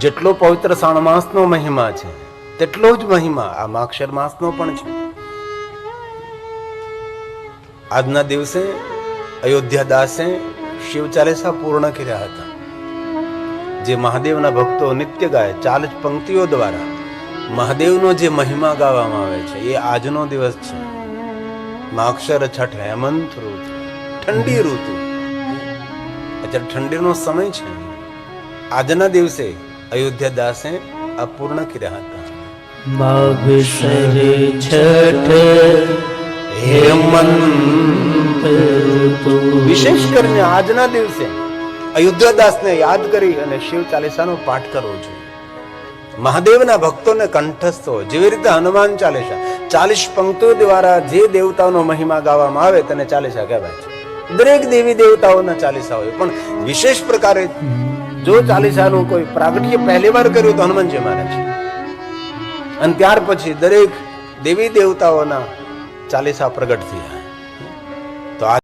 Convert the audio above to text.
જેટલો પવિત્ર શ્રાવણ માસનો મહિમા છે, તેટલો જ મહિમા આ માક્ષર માસનો પણ છે. આજના દિવસે અયોધ્યા દાસે શિવ ચાલીસા પૂર્ણ કર્યા હતા. જે મહાદેવના ભક્તો નિત્ય ગાય ચાલીસ પંક્તિઓ દ્વારા મહાદેવનો જે મહિમા ગાવામાં આવે છે, એ આજનો દિવસ છે. માક્ષર છઠ હેમંત ઋતુ, ઠંડી ઋતુ. અત્યારે ઠંડીનો સમય છે. આજના દિવસે અયોધ્યા દાસે આ પૂર્ણ કર્યા હતા માગસરે છઠ હેમંત વિશેષ કરીને આજના દિવસે અયોધ્યાદાસને યાદ કરી અને શિવ ચાલીસાનો પાઠ કરવો જોઈએ. મહાદેવના ભક્તોને કંઠસ્થો જેવી રીતે હનુમાન ચાલીસા ચાલીસ પંક્તિઓ દ્વારા જે દેવતાઓનો મહિમા ગાવામાં આવે તેને ચાલીસા કહેવાય છે. દરેક દેવી દેવતાઓના ચાલીસા હોય. પણ વિશેષ પ્રકારે જો ચાલીસાનું કોઈ પ્રાગટ્ય પહેલી વાર કર્યું તો હનુમાનજી મહારાજ. અને ત્યાર પછી દરેક દેવી દેવતાઓના ચાલીસા પ્રગટ થયા. તો આ